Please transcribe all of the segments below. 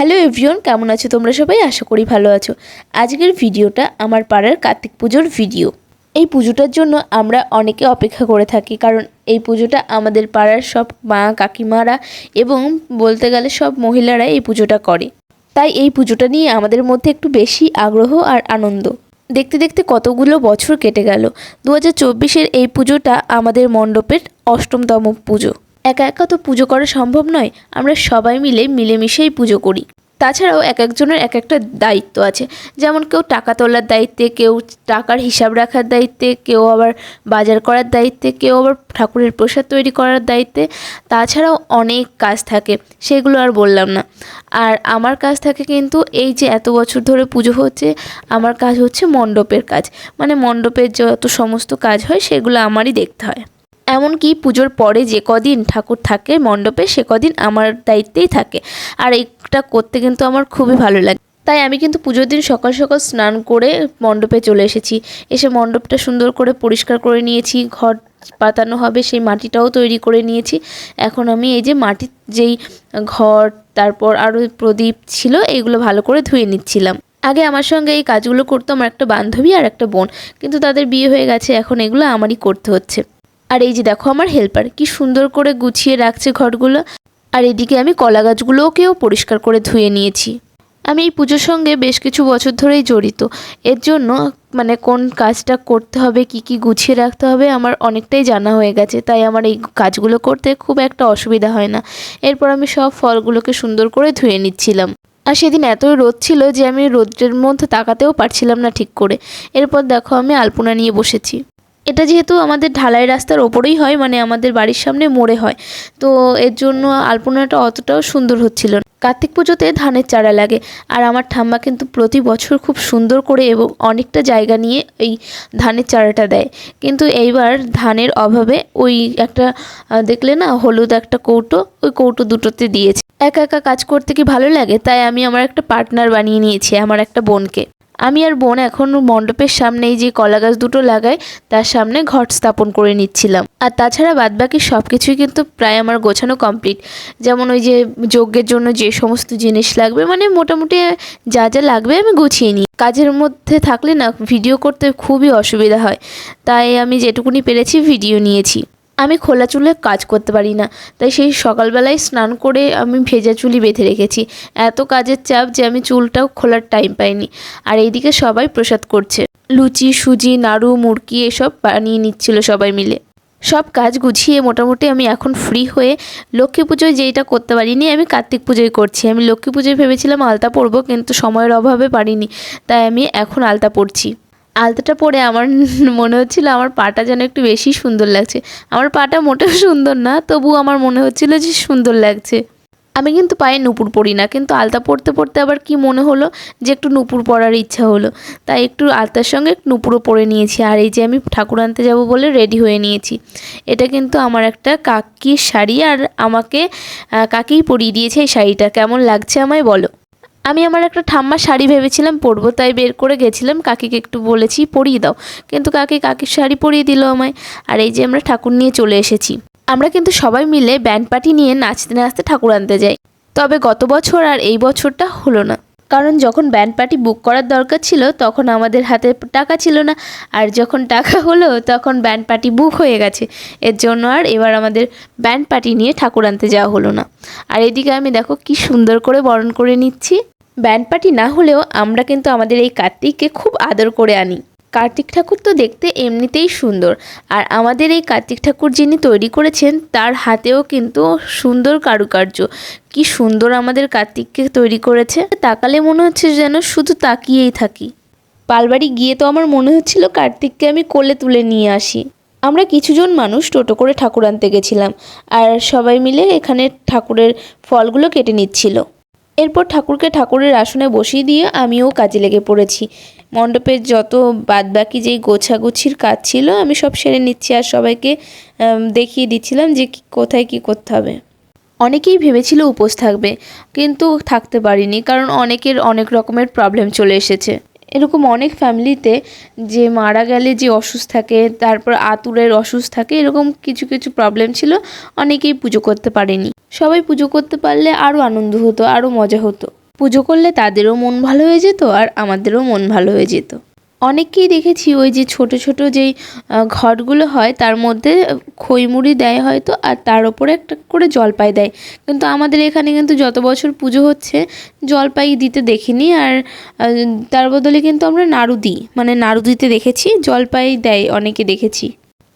Hello everyone কেমন আছো তোমরা সবাই? আশা করি ভালো আছো। আজকের ভিডিওটা আমার পাড়ার কার্তিক পুজোর ভিডিও। এই পুজোটার জন্য আমরা অনেকে অপেক্ষা করে থাকি, কারণ এই পুজোটা আমাদের পাড়ার সব মা, কাকিমারা এবং বলতে গেলে সব মহিলারা এই পুজোটা করে। তাই এই পুজোটা নিয়ে আমাদের মধ্যে একটু বেশি আগ্রহ আর আনন্দ। দেখতে দেখতে কতগুলো বছর কেটে গেল। দু হাজার এই পুজোটা আমাদের মণ্ডপের অষ্টমতম পুজো। একা একা তো পুজো করা সম্ভব নয়, আমরা সবাই মিলে মিলেমিশেই পুজো করি। তাছাড়াও এক একজনের এক একটা দায়িত্ব আছে, যেমন কেউ টাকা তোলার দায়িত্বে, কেউ টাকার হিসাব রাখার দায়িত্বে, কেউ আবার বাজার করার দায়িত্বে, কেউ আবার ঠাকুরের প্রসাদ তৈরি করার দায়িত্বে। তাছাড়াও অনেক কাজ থাকে, সেগুলো আর বললাম না। আর আমার কাজ থাকে কিন্তু এই যে এত বছর ধরে পুজো হচ্ছে, আমার কাজ হচ্ছে মণ্ডপের কাজ। মানে মণ্ডপের যত সমস্ত কাজ হয়, সেগুলো আমারই দেখতে হয়। এমনকি পুজোর পরে যে কদিন ঠাকুর থাকে, মণ্ডপে সে কদিন আমার দায়িত্বেই থাকে। আর এটা করতে কিন্তু আমার খুবই ভালো লাগে। তাই আমি কিন্তু পুজোর দিন সকাল সকাল স্নান করে মণ্ডপে চলে এসেছি। এসে মণ্ডপটা সুন্দর করে পরিষ্কার করে নিয়েছি, ঘর পাতানো হবে, সেই মাটিটাও তৈরি করে নিয়েছি। এখন আমি এই যে মাটির যেই ঘর, তারপর আরও প্রদীপ ছিল, এইগুলো ভালো করে ধুয়ে নিচ্ছিলাম। আগে আমার সঙ্গে এই কাজগুলো করতো আমার একটা বান্ধবী আর একটা বোন। কিন্তু তাদের বিয়ে হয়ে গেছে, এখন এগুলো আমারই করতে হচ্ছে। আর এই যে দেখো আমার হেল্পার কি সুন্দর করে গুছিয়ে রাখছে ঘরগুলো। আর এদিকে আমি কলা গাছগুলোকেও পরিষ্কার করে ধুয়ে নিয়েছি। আমি এই পুজোর সঙ্গে বেশ কিছু বছর ধরেই জড়িত। এর জন্য মানে কোন কাজটা করতে হবে, কি কি গুছিয়ে রাখতে হবে, আমার অনেকটাই জানা হয়ে গেছে। তাই আমার এই কাজগুলো করতে খুব একটা অসুবিধা হয় না। এরপর আমি সব ফলগুলোকে সুন্দর করে ধুয়ে নিচ্ছিলাম। আর সেদিন এতই রোদ ছিল যে আমি রোদ্রের মধ্যে তাকাতেও পারছিলাম না ঠিক করে। এরপর দেখো আমি আলপনা নিয়ে বসেছি। এটা যেহেতু আমাদের ঢালাই রাস্তার ওপরেই হয় মানে আমাদের বাড়ির সামনে মোড়ে হয়। তো এর জন্য আলপনাটা অতটাও সুন্দর হচ্ছিল না। কার্তিক পুজোতে ধানের চারা লাগে, আর আমার ঠাম্মা কিন্তু প্রতি বছর খুব সুন্দর করে এবং অনেকটা জায়গা নিয়ে এই ধানের চারাটা দেয়। কিন্তু এইবার ধানের অভাবে ওই একটা দেখলে না, হলুদ একটা কৌটো, ওই কৌটো দুটোতে দিয়েছে। একা একা কাজ করতে কি ভালো লাগে? তাই আমি আমার একটা পার্টনার বানিয়ে নিয়েছি, আমার একটা বোনকে। আমি আর বোন এখন মণ্ডপের সামনে এই যে কলা গাছ দুটো লাগাই, তার সামনে ঘট স্থাপন করে নিচ্ছিলাম। আর তাছাড়া বাদবাকি সব কিছুই কিন্তু প্রায় আমার গোছানো কমপ্লিট। যেমন ওই যে যজ্ঞের জন্য যে সমস্ত জিনিস লাগবে মানে মোটামুটি যা যা লাগবে আমি গুছিয়ে নিই। কাজের মধ্যে থাকলে না, ভিডিও করতে খুবই অসুবিধা হয়। তাই আমি যেটুকুনি পেরেছি, ভিডিও নিয়েছি। আমি খোলা চুলে কাজ করতে পারি না। তাই সেই সকালবেলায় স্নান করে আমি ভেজা চুলি বেঁধে রেখেছি। এত কাজের চাপ যে আমি চুলটাও খোলার টাইম পাইনি। আর এইদিকে সবাই প্রসাদ করছে। লুচি, সুজি, নাড়ু মুড়কি এসব বানিয়ে নিচ্ছিল সবাই মিলে। সব কাজ গুছিয়ে মোটামুটি আমি এখন ফ্রি হয়ে লক্ষ্মী পুজোয় যেইটা করতে পারিনি, আমি কার্তিক পুজোয় করছি। আমি লক্ষ্মী পুজোয় ভেবেছিলাম আলতা পরবো, কিন্তু সময়ের অভাবে পারিনি। তাই আমি এখন আলতা পরছি। আলতাটা পরে আমার মনে হচ্ছিল আমার পাটা যেন একটু বেশি সুন্দর লাগছে। আমার পাটা মোটেও সুন্দর না, তবু আমার মনে হচ্ছিল যে সুন্দর লাগছে। আমি কিন্তু পায়ে নুপুর পরি না, কিন্তু আলতা পরতে পরতে আবার কি মনে হলো যে একটু নুপুর পরার ইচ্ছা হলো। তাই একটু আলতার সঙ্গে নুপুরও পরে নিয়েছি, আর এই যে আমি ঠাকুর আনতে যাব বলে রেডি হয়ে নিয়েছি। এটা কিন্তু আমার একটা কাকির শাড়ি, আর আমাকে কাকেই পরিয়ে দিয়েছে এই শাড়িটা। কেমন লাগছে আমায় বলো? আমি আমার একটা ঠাম্মা শাড়ি ভেবেছিলাম পরবো, তাই বের করে গেছিলাম। কাকিকে একটু বলেছি, পরিয়ে দাও। কিন্তু কাকি কাকির শাড়ি পরিয়ে দিল আমায়। আর এই যে আমরা ঠাকুর নিয়ে চলে এসেছি। আমরা কিন্তু সবাই মিলে ব্যান্ড পার্টি নিয়ে নাচতে নাচতে ঠাকুর আনতে যাই। তবে গত বছর আর এই বছরটা হলো না। কারণ যখন ব্যান্ড পার্টি বুক করার দরকার ছিল, তখন আমাদের হাতে টাকা ছিল না। আর যখন টাকা হলো, তখন ব্যান্ড পার্টি বুক হয়ে গেছে। এর জন্য আর এবার আমাদের ব্যান্ড পার্টি নিয়ে ঠাকুর আনতে যাওয়া হলো না। আর এদিকে আমি দেখো কি সুন্দর করে বরণ করে নিচ্ছি। ব্যান্ড পার্টি না হলেও আমরা কিন্তু আমাদের এই কার্তিককে খুব আদর করে আনি। কার্তিক ঠাকুর তো দেখতে এমনিতেই সুন্দর। আর আমাদের এই কার্তিক ঠাকুর যিনি তৈরি করেছেন, তার হাতেও কিন্তু সুন্দর কারুকার্য। কি সুন্দর আমাদের কার্তিককে তৈরি করেছে। তাকালে মনে হচ্ছে যেন শুধু তাকিয়েই থাকি। পালবাড়ি গিয়ে তো আমার মনে হচ্ছিল কার্তিককে আমি কোলে তুলে নিয়ে আসি। আমরা কিছুজন মানুষ টোটো করে ঠাকুর আনতে গেছিলাম। আর সবাই মিলে এখানে ঠাকুরের ফলগুলো কেটে নিচ্ছিল। এরপর ঠাকুরকে ঠাকুরের আসনে বসিয়ে দিয়ে আমিও কাজে লেগে পড়েছি। মণ্ডপের যত বাদবাকি যেই গোছাগুছির কাজ ছিল, আমি সব সেরে নিচ্ছি আর সবাইকে দেখিয়ে দিচ্ছিলাম যে কোথায় কি করতে হবে। অনেকেই ভেবেছিল উপোস থাকবে, কিন্তু থাকতে পারিনি কারণ অনেকের অনেক রকমের প্রবলেম চলে এসেছে। এরকম অনেক ফ্যামিলিতে যে মারা গেলে যে অসুস্থ থাকে, তারপর আতুরের অসুস্থ থাকে, এরকম কিছু কিছু প্রবলেম ছিল, অনেকেই পুজো করতে পারেনি। সবাই পুজো করতে পারলে আরও আনন্দ হতো আরও মজা হতো। পুজো করলে তাদেরও মন ভালো হয়ে যেত আর আমাদেরও মন ভালো হয়ে যেত। অনেককেই দেখেছি ওই যে ছোট ছোট যেই ঘটগুলো হয় তার মধ্যে খইমুড়ি দেয় হয়তো আর তার ওপরে একটা করে জলপাই দেয়। কিন্তু আমাদের এখানে কিন্তু যত বছর পুজো হচ্ছে, জলপাই দিতে দেখিনি আর তার বদলে কিন্তু আমরা নাড়ু দিই। মানে নাড়ু দিতে দেখেছি, জলপাই দেয় অনেকে দেখেছি।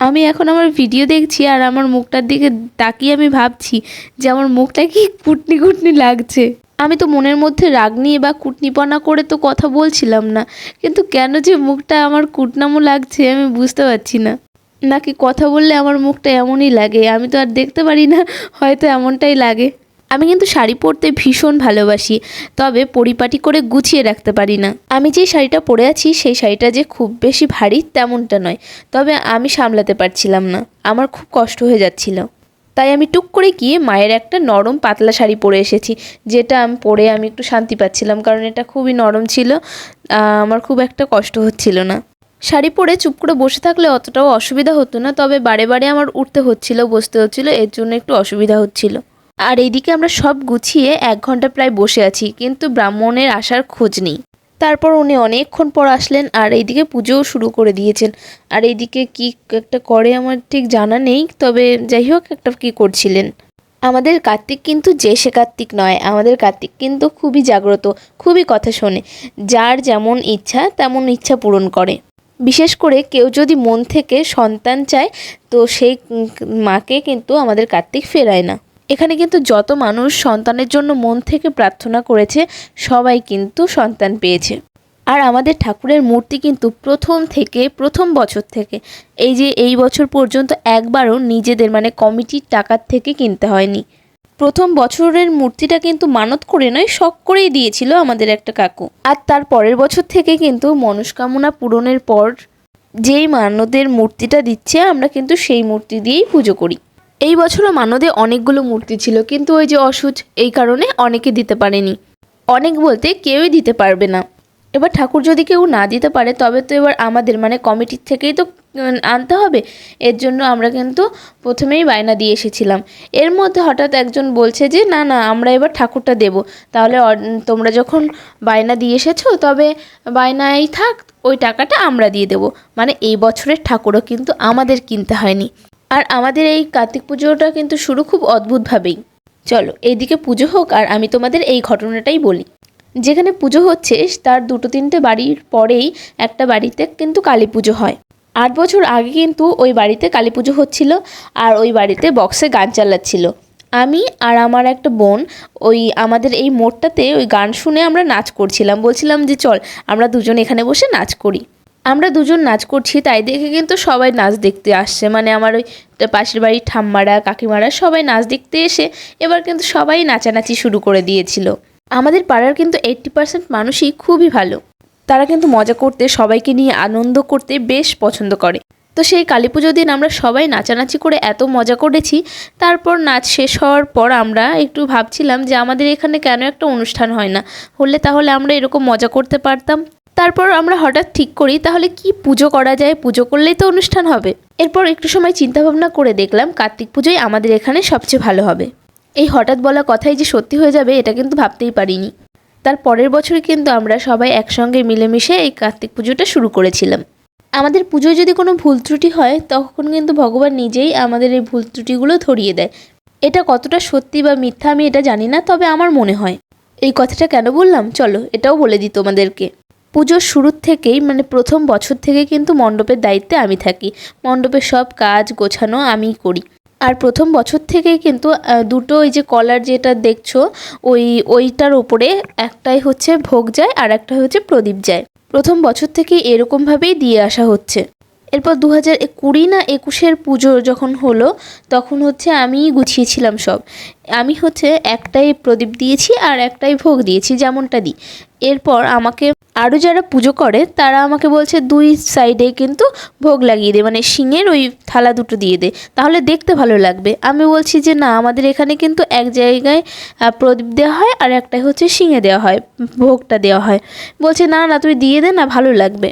আমি এখন আমার ভিডিও দেখছি আর আমার মুখটার দিকে তাকিয়ে আমি ভাবছি যে আমার মুখটা কি কুটনি কুটনি লাগছে। আমি তো মনের মধ্যে রাগ নিয়ে বা কুটনিপনা করে তো কথা বলছিলাম না, কিন্তু কেন যে মুখটা আমার কুটনামো লাগছে আমি বুঝতে পারছি না। নাকি কথা বললে আমার মুখটা এমনই লাগে, আমি তো আর দেখতে পারি না, হয়তো এমনটাই লাগে। আমি কিন্তু শাড়ি পরতে ভীষণ ভালোবাসি, তবে পরিপাটি করে গুছিয়ে রাখতে পারি না। আমি যে শাড়িটা পরে আছি, সেই শাড়িটা যে খুব বেশি ভারী তেমনটা নয়, তবে আমি সামলাতে পারছিলাম না। আমার খুব কষ্ট হয়ে যাচ্ছিল। তাই আমি টুক করে গিয়ে মায়ের একটা নরম পাতলা শাড়ি পরে এসেছি, যেটা আমি পরে আমি একটু শান্তি পাচ্ছিলাম, কারণ এটা খুবই নরম ছিল আমার খুব একটা কষ্ট হচ্ছিল না। শাড়ি পরে চুপ করে বসে থাকলে অতটাও অসুবিধা হতো না, তবে বারে বারে আমার উঠতে হচ্ছিল, বসতে হচ্ছিল, এর জন্য একটু অসুবিধা হচ্ছিল। আর এইদিকে আমরা সব গুছিয়ে এক ঘণ্টা প্রায় বসে আছি, কিন্তু ব্রাহ্মণের আসার খোঁজ নেই। তারপর উনি অনেকক্ষণ পর আসলেন আর এইদিকে পুজোও শুরু করে দিয়েছেন। আর এইদিকে কি একটা করে আমার ঠিক জানা নেই, তবে যাই হোক একটা কি করছিলেন। আমাদের কার্তিক কিন্তু যে সে কার্তিক নয়, আমাদের কার্তিক কিন্তু খুবই জাগ্রত, খুবই কথা শোনে। যার যেমন ইচ্ছা, তেমন ইচ্ছা পূরণ করে। বিশেষ করে কেউ যদি মন থেকে সন্তান চায়, তো সেই মাকে কিন্তু আমাদের কার্তিক ফেরায় না। এখানে কিন্তু যত মানুষ সন্তানের জন্য মন থেকে প্রার্থনা করেছে, সবাই কিন্তু সন্তান পেয়েছে। আর আমাদের ঠাকুরের মূর্তি কিন্তু প্রথম থেকে, প্রথম বছর থেকে, এই যে এই বছর পর্যন্ত একবারও নিজেদের মানে কমিটির টাকার থেকে কিনতে হয়নি। প্রথম বছরের মূর্তিটা কিন্তু মানত করে নয়, শখ করেই দিয়েছিল আমাদের একটা কাকু। আর তার পরের বছর থেকে কিন্তু মনস্কামনা পূরণের পর যেই মানদের মূর্তিটা দিচ্ছে, আমরা কিন্তু সেই মূর্তি দিয়েই পুজো করি। এই বছরও মানদে অনেকগুলো মূর্তি ছিল, কিন্তু ওই যে অসুচ এই কারণে অনেকে দিতে পারেনি। অনেক বলতে কেউই দিতে পারবে না। এবার ঠাকুর যদি কেউ না দিতে পারে, তবে তো এবার আমাদের মানে কমিটির থেকেই তো আনতে হবে। এর জন্য আমরা কিন্তু প্রথমেই বায়না দিয়ে এসেছিলাম। এর মধ্যে হঠাৎ একজন বলছে যে, না না, আমরা এবার ঠাকুরটা দেব। তাহলে তোমরা যখন বায়না দিয়ে এসেছ, তবে বায়নাই থাক, ওই টাকাটা আমরা দিয়ে দেব। মানে এই বছরের ঠাকুরও কিন্তু আমাদের কিনতে হয়নি। আর আমাদের এই কার্তিক পুজোটা কিন্তু শুরু খুব অদ্ভুতভাবেই। চলো, এইদিকে পুজো হোক আর আমি তোমাদের এই ঘটনাটাই বলি। যেখানে পুজো হচ্ছে, তার দুটো তিনটে বাড়ির পরেই একটা বাড়িতে কিন্তু কালী পুজো হয়। আট বছর আগে কিন্তু ওই বাড়িতে কালী পুজো হচ্ছিল আর ওই বাড়িতে বক্সে গান চালাচ্ছিল। আমি আর আমার একটা বোন, ওই আমাদের এই মোড়টাতে ওই গান শুনে আমরা নাচ করছিলাম। বলছিলাম যে চল, আমরা দুজন এখানে বসে নাচ করি। আমরা দুজন নাচ করছি, তাই দেখে কিন্তু সবাই নাচ দেখতে আসছে। মানে আমার ওই পাশের বাড়ির ঠাম্মারা, কাকিমারা সবাই নাচ দেখতে এসে এবার কিন্তু সবাই নাচানাচি শুরু করে দিয়েছিল। আমাদের পাড়ার কিন্তু এইট্টি পার্সেন্ট মানুষই খুবই ভালো। তারা কিন্তু মজা করতে, সবাইকে নিয়ে আনন্দ করতে বেশ পছন্দ করে। তো সেই কালী পুজো দিন আমরা সবাই নাচানাচি করে এত মজা করেছি, তারপর নাচ শেষ হওয়ার পর আমরা একটু ভাবছিলাম যে আমাদের এখানে কেন একটা অনুষ্ঠান হয় না? হলে তাহলে আমরা এরকম মজা করতে পারতাম। তারপর আমরা হঠাৎ ঠিক করি, তাহলে কি পুজো করা যায়? পুজো করলেই তো অনুষ্ঠান হবে। এরপর একটু সময় চিন্তা ভাবনা করে দেখলাম, কার্তিক পুজোই আমাদের এখানে সবচেয়ে ভালো হবে। এই হঠাৎ বলা কথাই যে সত্যি হয়ে যাবে, এটা কিন্তু ভাবতেই পারিনি। তার পরের বছরই কিন্তু আমরা সবাই একসঙ্গে মিলেমিশে এই কার্তিক পুজোটা শুরু করেছিলাম। আমাদের পুজোয় যদি কোনো ভুল ত্রুটি হয়, তখন কিন্তু ভগবান নিজেই আমাদের এই ভুল ত্রুটিগুলো ধরিয়ে দেয়। এটা কতটা সত্যি বা মিথ্যা আমি এটা জানি না, তবে আমার মনে হয়। এই কথাটা কেন বললাম? চলো, এটাও বলে দিই তোমাদেরকে। পুজোর শুরুর থেকেই মানে প্রথম বছর থেকে কিন্তু মণ্ডপের দায়িত্বে আমি থাকি। মণ্ডপের সব কাজ গোছানো আমিই করি। আর প্রথম বছর থেকেই কিন্তু দুটো ওই যে কলার যেটা দেখছ, ওই, ওইটার ওপরে একটাই হচ্ছে ভোগ যায় আর একটা হচ্ছে প্রদীপ যায়। প্রথম বছর থেকে এরকমভাবেই দিয়ে আসা হচ্ছে। এরপর দু হাজার কুড়ি না একুশের পুজো যখন হলো, তখন হচ্ছে আমিই গুছিয়েছিলাম সব। আমি হচ্ছে একটাই প্রদীপ দিয়েছি আর একটাই ভোগ দিয়েছি, যেমনটা দিই। এরপর আমাকে আরও যারা পুজো করে, তারা আমাকে বলছে, দুই সাইডে কিন্তু ভোগ লাগিয়ে দে মানে শিঙের ওই থালা দুটো দিয়ে দে, তাহলে দেখতে ভালো লাগবে। আমি বলছি যে, না, আমাদের এখানে কিন্তু এক জায়গায় প্রদীপ দেওয়া হয় আর একটা হচ্ছে শিঙে দেওয়া হয়, ভোগটা দেওয়া হয়। বলছে, না না তুই দিয়ে দে, না, ভালো লাগবে।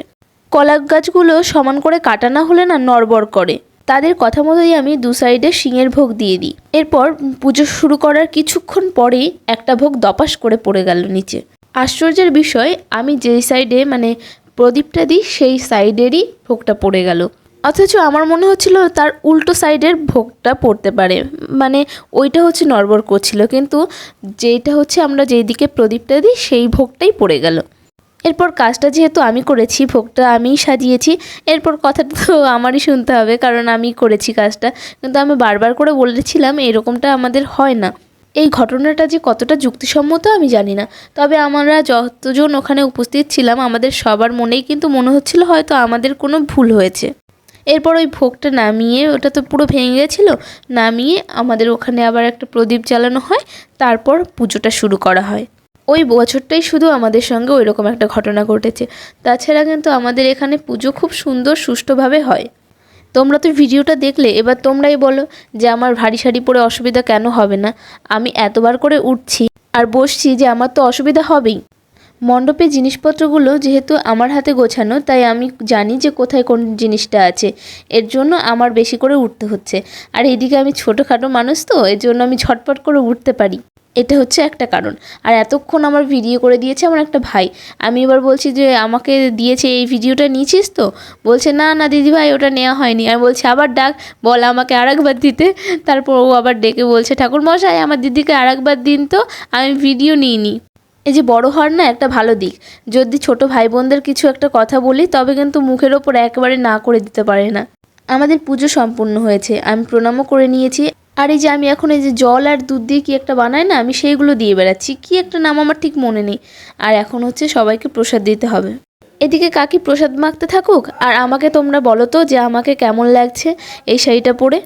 কলা গাছগুলো সমান করে কাটা না হলে না নড়বড় করে। তাদের কথা মতোই আমি দু সাইডে শিঙের ভোগ দিয়ে দিই। এরপর পুজো শুরু করার কিছুক্ষণ পরেই একটা ভোগ দপাস করে পড়ে গেল নিচে। আশ্চর্যের বিষয়, আমি যেই সাইডে মানে প্রদীপটা দিই, সেই সাইডেরই ভোগটা পড়ে গেল। অথচ আমার মনে হচ্ছিল তার উল্টো সাইডের ভোগটা পড়তে পারে। মানে ওইটা হচ্ছে নড়বড় করছিল, কিন্তু যেটা হচ্ছে আমরা যেই দিকে প্রদীপটা দিই, সেই ভোগটাই পড়ে গেল। এরপর কাজটা যেহেতু আমি করেছি, ভোগটা আমিই সাজিয়েছি, এরপর কথাটা তো আমারই শুনতে হবে, কারণ আমি করেছি কাজটা। কিন্তু আমি বারবার করে বলেছিলাম, এরকমটা আমাদের হয় না। এই ঘটনাটা যে কতটা যুক্তিসম্মত আমি জানি না। তবে আমরা যতজন ওখানে উপস্থিত ছিলাম, আমাদের সবার মনেই কিন্তু মনে হচ্ছিল হয়তো আমাদের কোনো ভুল হয়েছে। এরপর ওই ভোগটা নামিয়ে, ওটা তো পুরো ভেঙে গেছিল, নামিয়ে আমাদের ওখানে আবার একটা প্রদীপ জ্বালানো হয়, তারপর পুজোটা শুরু করা হয়। ওই বছরটাই শুধু আমাদের সঙ্গে ওই রকম একটা ঘটনা ঘটেছে। তাছাড়া কিন্তু আমাদের এখানে পুজো খুব সুন্দর সুষ্ঠুভাবে হয়। তোমরা তো ভিডিওটা দেখলে, এবার তোমরাই বলো যে আমার ভারী শাড়ি পরে অসুবিধা কেন হবে না? আমি এতবার করে উঠছি আর বসছি যে আমার তো অসুবিধা হবেই। মণ্ডপে জিনিসপত্রগুলো যেহেতু আমার হাতে গোছানো, তাই আমি জানি যে কোথায় কোন জিনিসটা আছে। এর জন্য আমার বেশি করে উঠতে হচ্ছে। আর এদিকে আমি ছোটোখাটো মানুষ তো, এর জন্য আমি ঝটপট করে উঠতে পারি। এটা হচ্ছে একটা কারণ। আর এতক্ষণ আমার ভিডিও করে দিয়েছে আমার একটা ভাই। আমি এবার বলছি যে, আমাকে দিয়েছে এই ভিডিওটা নিয়েছিস তো? বলছে, না না, দিদি ভাই, ওটা নেওয়া হয়নি। আমি বলছি, আবার ডাক, বল আমাকে আরেকবার দিতে। তারপর ও আবার ডেকে বলছে ঠাকুর মশাই আমার দিদিকে আরেকবার দিন তো, আমি ভিডিও নিইনি। এই যে বড় হওয়ার না একটা ভালো দিক। যদি ছোট ভাই বোনদের কিছু একটা কথা বলি, তবে কিন্তু মুখের ওপর একেবারে না করে দিতে পারে না। আমাদের পুজো সম্পূর্ণ হয়েছে। আমি প্রণামও করে নিয়েছি আর এই যে আমি এখন এই যে জল আর দুধ দিয়ে কি একটা বানাই না, আমি সেইগুলো দিয়ে বেড়াচ্ছি। কি একটা নাম আমার ঠিক মনে নেই। আর এখন হচ্ছে সবাইকে প্রসাদ দিতে হবে। এদিকে কাকি প্রসাদ মাখতে থাকুক, আর আমাকে তোমরা বলো তো যে আমাকে কেমন লাগছে এই শাড়িটা পরে?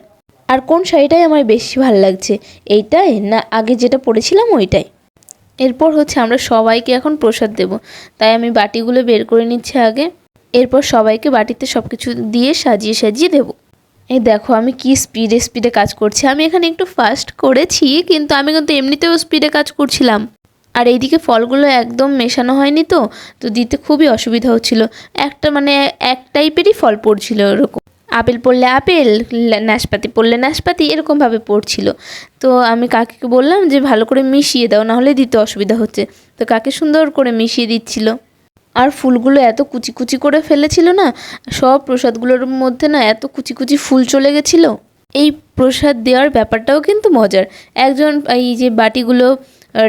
আর কোন শাড়িটাই আমার বেশি ভালো লাগছে, এইটাই না আগে যেটা পরেছিলাম ওইটাই? এরপর হচ্ছে আমরা সবাইকে এখন প্রসাদ দেব। তাই আমি বাটিগুলো বের করে নিচ্ছি আগে। এরপর সবাইকে বাটিতে সব কিছু দিয়ে সাজিয়ে সাজিয়ে দেবো। এই দেখো, আমি কি স্পিডে স্পিডে কাজ করছি। আমি এখানে একটু ফাস্ট করেছি, কিন্তু আমি কিন্তু এমনিতেও স্পিডে কাজ করছিলাম। আর এইদিকে ফলগুলো একদম মেশানো হয়নি তো তো দিতে খুবই অসুবিধা হচ্ছিল। একটা মানে এক টাইপেরই ফল পড়ছিল এরকম আপেল পড়লে আপেল নাশপাতি পড়লে নাশপাতি, এরকমভাবে পড়ছিল। তো আমি কাকিকে বললাম যে, ভালো করে মিশিয়ে দাও, নাহলে দিতে অসুবিধা হচ্ছে। তো কাকে সুন্দর করে মিশিয়ে দিচ্ছিল। আর ফুলগুলো এত কুচি কুচি করে ফেলেছিল না, সব প্রসাদগুলোর মধ্যে না এত কুচি কুচি ফুল চলে গেছিল। এই প্রসাদ দেওয়ার ব্যাপারটাও কিন্তু মজার। একজন এই যে বাটিগুলো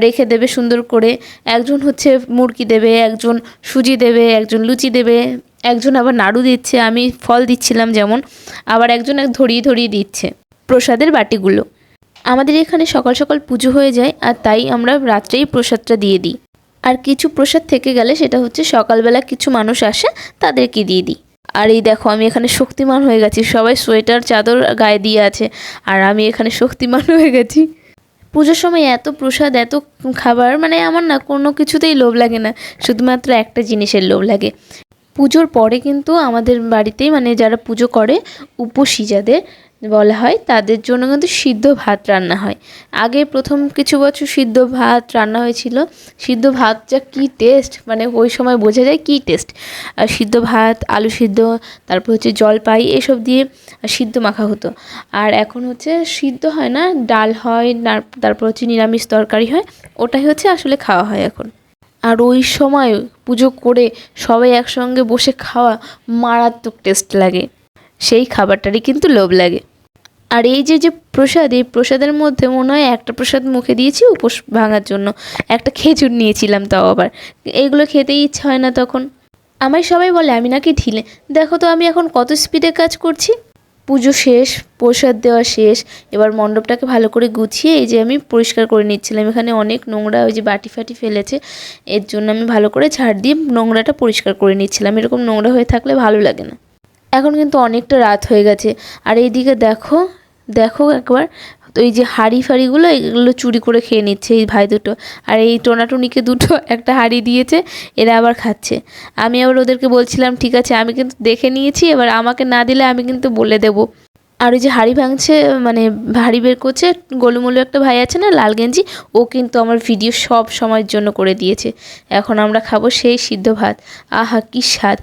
রেখে দেবে সুন্দর করে, একজন হচ্ছে মুরগি দেবে, একজন সুজি দেবে, একজন লুচি দেবে, একজন আবার নাড়ু দিচ্ছে, আমি ফল দিচ্ছিলাম যেমন, আবার একজন এক ধরিয়ে ধরিয়ে দিচ্ছে প্রসাদের বাটিগুলো। আমাদের এখানে সকাল সকাল পুজো হয়ে যায়, আর তাই আমরা রাত্রেই প্রসাদটা দিয়ে দিই। আর কিছু প্রসাদ থেকে গেলে সেটা হচ্ছে সকালবেলা কিছু মানুষ আসে, তাদেরকে দিয়ে দিই। আর এই দেখো, আমি এখানে শক্তিমান হয়ে গেছি। সবাই সোয়েটার, চাদর গায়ে দিয়ে আছে, আর আমি এখানে শক্তিমান হয়ে গেছি। পুজোর সময় এত প্রসাদ, এত খাবার মানে আমার না কোনো কিছুতেই লোভ লাগে না, শুধুমাত্র একটা জিনিসের লোভ লাগে। পুজোর পরে কিন্তু আমাদের বাড়িতেই মানে যারা পুজো করে, উপসী যাদের বলা হয়, তাদের জন্য কিন্তু সিদ্ধ ভাত রান্না হয়। আগে প্রথম কিছু বছর সিদ্ধ ভাত রান্না হয়েছিল। সিদ্ধ ভাত যা কী টেস্ট মানে ওই সময় বোঝা যায় কী টেস্ট আর সিদ্ধ ভাত, আলু সিদ্ধ, তারপর হচ্ছে জলপাই, এসব দিয়ে সিদ্ধ মাখা হতো। আর এখন হচ্ছে সিদ্ধ হয় না, ডাল হয় তারপর হচ্ছে নিরামিষ তরকারি হয়, ওটাই হচ্ছে আসলে খাওয়া হয় এখন। আর ওই সময় পুজো করে সবাই একসঙ্গে বসে খাওয়া মারাত্মক টেস্ট লাগে। সেই খাবারটারই কিন্তু লোভ লাগে। আর এই যে যে প্রসাদ, এই প্রসাদের মধ্যে মনে হয় একটা প্রসাদ মুখে দিয়েছি, উপোস ভাঙার জন্য। একটা খেজুর নিয়েছিলাম তাও আবার। এইগুলো খেতেই ইচ্ছা হয় না তখন। আমায় সবাই বলে, আমি নাকি ঢিলে? দেখো তো, আমি এখন কত স্পিডে কাজ করছি। পুজো শেষ, প্রসাদ দেওয়া শেষ, এবার মণ্ডপটাকে ভালো করে গুছিয়ে এই যে আমি পরিষ্কার করে নিচ্ছিলাম। এখানে অনেক নোংরা ওই যে বাটি ফাটি ফেলেছে, এর জন্য আমি ভালো করে ঝাড় দিয়ে নোংরাটা পরিষ্কার করে নিচ্ছিলাম। এরকম নোংরা হয়ে থাকলে ভালো লাগে না। এখন কিন্তু অনেকটা রাত হয়ে গেছে। আর এইদিকে দেখো দেখো একবার, তো এই যে হাঁড়ি ফাড়িগুলো, এগুলো চুরি করে খেয়ে নিচ্ছে এই ভাই দুটো। আর এই টোনাটুনিকে দুটো একটা হাঁড়ি দিয়েছে, এরা আবার খাচ্ছে। আমি আবার ওদেরকে বলছিলাম, ঠিক আছে, আমি কিন্তু দেখে নিয়েছি, এবার আমাকে না দিলে আমি কিন্তু বলে দেবো। আর ওই যে হাঁড়ি ভাঙছে মানে হাঁড়ি বের করছে, গোলুমলু একটা ভাই আছে না, লাল গেঞ্জি, ও কিন্তু আমার ভিডিও সব সময়ের জন্য করে দিয়েছে। এখন আমরা খাব সেই সিদ্ধ ভাত। আহা, কি স্বাদ!